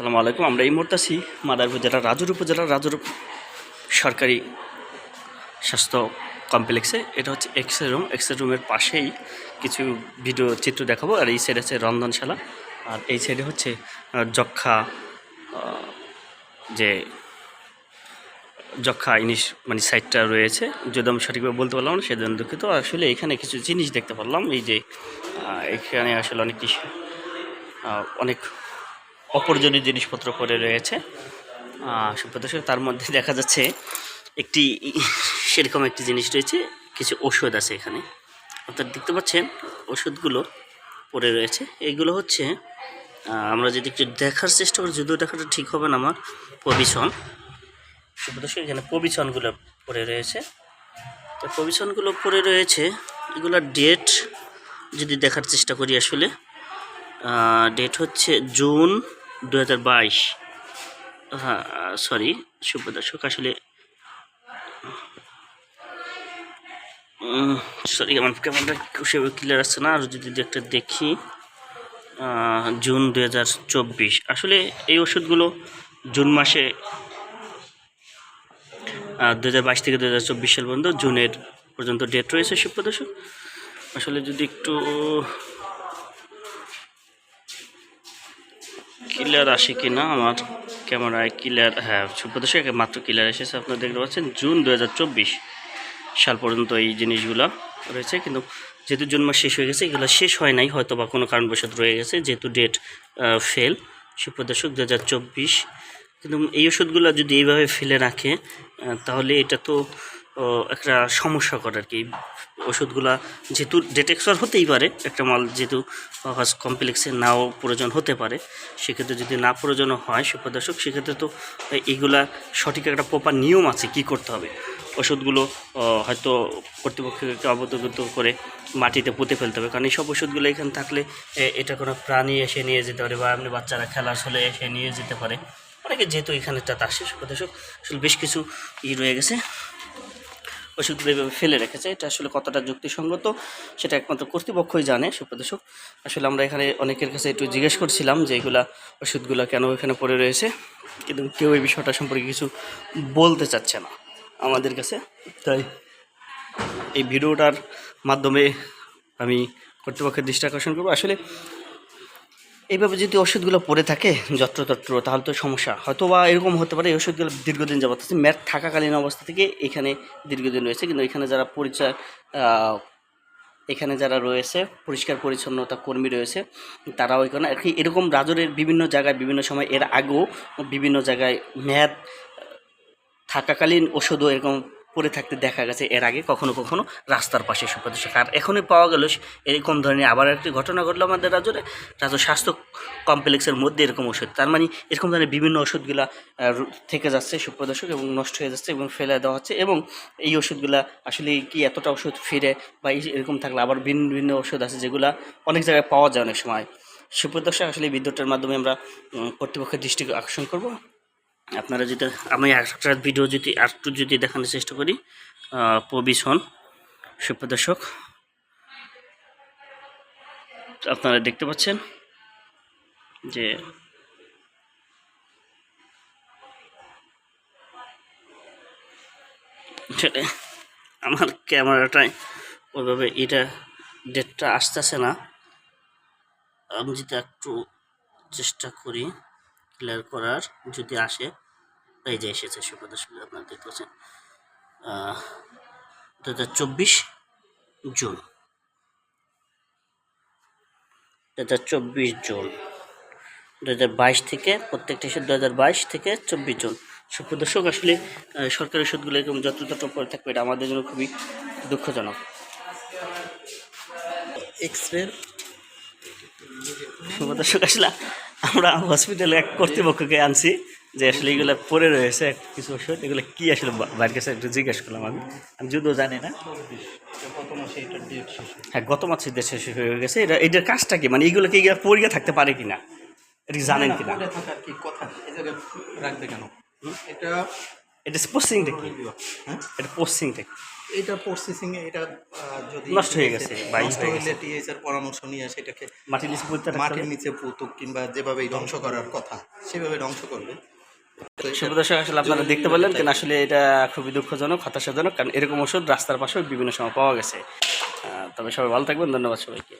আসসালামু আলাইকুম। আমরা এই মুহূর্তে আছি মাদারপুর জেলার রাজুর উপজেলার রাজুর সরকারি স্বাস্থ্য কমপ্লেক্সে। এটা হচ্ছে X ray room X ray রুমের পাশেই কিছু ভিডিও চিত্র দেখাবো। আর এই সাইডে আছে রন্ধনশালা। আর এই সাইডে হচ্ছে যক্ষা যে যক্ষা ইনিশ মানে সাইডটা রয়েছে। যদি আমি সঠিকভাবে বলতে পারলাম না, সেজন্য দুঃখিত। আসলে এখানে কিছু জিনিস দেখতে পারলাম। এই যে এখানে আসলে অনেক কিছু অনেক অপরজনীয় জিনিসপত্র পড়ে রয়েছে। সুপ্রদর্শক তার মধ্যে দেখা যাচ্ছে একটি সেরকম একটি জিনিস রয়েছে, কিছু ওষুধ আছে এখানে। অর্থাৎ দেখতে পাচ্ছেন ওষুধগুলো পড়ে রয়েছে। এইগুলো হচ্ছে আমরা যদি একটু দেখার চেষ্টা করি, যদিও দেখাটা ঠিক হবে না আমার পবিশন সুপ্রদর্শক এখানে পবিশনগুলো পড়ে রয়েছে। তো পবিশনগুলো পড়ে রয়েছে, এগুলোর ডেট যদি দেখার চেষ্টা করি আসলে ডেট হচ্ছে জুন দু হাজার বাইশ। হ্যাঁ সরি সুপ্রদর্শক আসলে সরি, আমার ক্যামেরাটা সেভাবে ক্লিয়ার আসছে না। আর যদি একটা দেখি জুন দু হাজার চব্বিশ। আসলে এই ওষুধগুলো জুন মাসে দু হাজার বাইশ থেকে দু হাজার চব্বিশ সাল পর্যন্ত জুনের পর্যন্ত ডেট রয়েছে সুপ্রদর্শক আসলে যদি একটু ক্লিয়ার আসে কি না আমার ক্যামেরায় ক্লিয়ার হ্যাঁ সুপ্রদর্শক মাত্র ক্লিয়ার এসেছে, আপনারা দেখতে পাচ্ছেন, জুন দু হাজার চব্বিশ সাল পর্যন্ত এই জিনিসগুলো রয়েছে। কিন্তু যেহেতু জুন মাস শেষ হয়ে গেছে, এগুলো শেষ হয় নাই, হয়তো বা কোনো কারণবশত রয়ে গেছে, যেহেতু ডেট ফেল সুপ্রদর্শক দু হাজার চব্বিশ। কিন্তু এই ওষুধগুলো যদি এইভাবে ফেলে রাখে তাহলে এটা তো একটা সমস্যা করে আর কি। ওষুধগুলা যেহেতু ডেটেক্সর হতেই পারে, একটা মাল যেহেতু কমপ্লেক্সে নাও প্রয়োজন হতে পারে, সেক্ষেত্রে যদি না প্রয়োজন হয় সুপ্রদর্শক সেক্ষেত্রে তো এইগুলা সঠিক একটা প্রপার নিয়ম আছে কি করতে হবে। ওষুধগুলো হয়তো কর্তৃপক্ষকে অবগত করে মাটিতে পুঁতে ফেলতে হবে, কারণ এইসব ওষুধগুলো এখানে থাকলে এটা কোনো প্রাণী এসে নিয়ে যেতে পারে বা এমনি বাচ্চারা খেলার ছলে এসে নিয়ে যেতে পারে। অনেকে যেহেতু এখানেটা আসে সুপ্রদর্শক আসলে বেশ কিছু ই রয়ে গেছে। ওষুধগুলো এভাবে ফেলে রেখেছে। এটা আসলে কতটা যুক্তিসঙ্গত সেটা একমাত্র কর্তৃপক্ষই জানে, সুপ্রদর্শক। আসলে আমরা এখানে অনেকের কাছে একটু জিজ্ঞেস করছিলাম যে এগুলা ওষুধগুলো কেন এখানে পড়ে রয়েছে, কিন্তু কেউ এই বিষয়টা সম্পর্কে কিছু বলতে চাচ্ছে না আমাদের কাছে। তাই এই ভিডিওটার মাধ্যমে আমি কর্তৃপক্ষের দৃষ্টি আকর্ষণ করব। আসলে এইভাবে যদি ওষুধগুলো পড়ে থাকে, যত্রতত্র, তাহলে তো সমস্যা। হয়তো বা এরকম হতে পারে, এই ওষুধগুলো দীর্ঘদিন যাবত আছে। ম্যাট থাকাকালীন অবস্থা থেকে এখানে দীর্ঘদিন রয়েছে, কিন্তু এখানে যারা পরিচয় এখানে যারা রয়েছে, পরিষ্কার পরিচ্ছন্নতা কর্মী রয়েছে, তারাও এখানে। আর কি এরকম রাজরের বিভিন্ন জায়গায়, বিভিন্ন সময় এর আগেও বিভিন্ন জায়গায় ম্যাদ থাকাকালীন ওষুধও এরকম পড়ে থাকতে দেখা গেছে এর আগে কখনো কখনো রাস্তার পাশে সুপ্রদর্শক আর এখনই পাওয়া গেল এরকম ধরনের আবার একটি ঘটনা ঘটলো আমাদের রাজরে রাজ্য স্বাস্থ্য কমপ্লেক্সের মধ্যে এরকম ওষুধ। তার মানে এরকম ধরনের বিভিন্ন ওষুধগুলা থেকে যাচ্ছে সুপ্রদর্শক এবং নষ্ট হয়ে যাচ্ছে এবং ফেলে দেওয়া হচ্ছে এবং এই ওষুধগুলা আসলে কি এতটা ওষুধ ফিরে বা এরকম থাকলে আবার ভিন্ন ভিন্ন ওষুধ আছে যেগুলা অনেক জায়গায় পাওয়া যায় অনেক সময়। সুপ্রদর্শক আসলে বিদ্যুতের মাধ্যমে আমরা কর্তৃপক্ষের দৃষ্টি আকর্ষণ করব। আপনারা যদি আমি একটা ভিডিও যদি, আর একটু যদি দেখানোর চেষ্টা করি প্রবিশন সুপ্রদর্শক আপনারা দেখতে পাচ্ছেন যে আমার ক্যামেরাটায় ওইভাবে এটা ডেটটা আসতেছে না। আমি যদি একটু চেষ্টা করি ক্লিয়ার করার যদি আসে এই যে এসেছে সুপ্রদর্শক আপনারা দেখতে পাচ্ছেন। দু হাজার চব্বিশ জুন। দু হাজার চব্বিশ জুন। দু হাজার বাইশ থেকে প্রত্যেকটা এসে দু হাজার বাইশ থেকে চব্বিশ জুন। সুপ্রদর্শক আসলে সরকারি ওষুধগুলো এরকম যত্রতত্র পরে থাকবে এটা আমাদের জন্য খুবই দুঃখজনক। এক্স রে সুপ্রদর্শক আসলে আমরা হসপিটালে এক কর্তৃপক্ষকে আনছি যে আসলে এগুলো পরে রয়েছে কিছু ওষুধ এগুলো কি আসলে বাড়ির বাইরের কাছে একটু জিজ্ঞেস করলাম আমি। আমি যদিও জানি না। ডেট হয়? গত মাসে দেশে শেষ হয়ে গেছে। এটা এটার কাজটা কি? মানে এগুলো কি এগুলো পড়িয়ে থাকতে পারে কিনা? এটা জানেন কিনা? কথা? এই জায়গায় রাখবে কেন? এটা এটা প্রসেসিংটা কি হ্যাঁ? এটা প্রসেসিংটা কি এটা প্রসেসিং এটা যদি নষ্ট হয়ে গেছে নষ্ট হইলে টিএসআর পরামর্শ নিয়ে সেটাকে মাটির নিচে রাখতে মাটির নিচে পুতুক কিংবা যেভাবে ধ্বংস করার কথা সেভাবে ধ্বংস করবে। তো শুভ দর্শক আসলে আপনারা দেখতে পেলেন কিন্তু আসলে এটা খুবই দুঃখজনক হতাশাজনক কারণ এরকম ওষুধ রাস্তার পাশেও বিভিন্ন সময় পাওয়া গেছে। তবে সবাই ভালো থাকবেন ধন্যবাদ সবাইকে।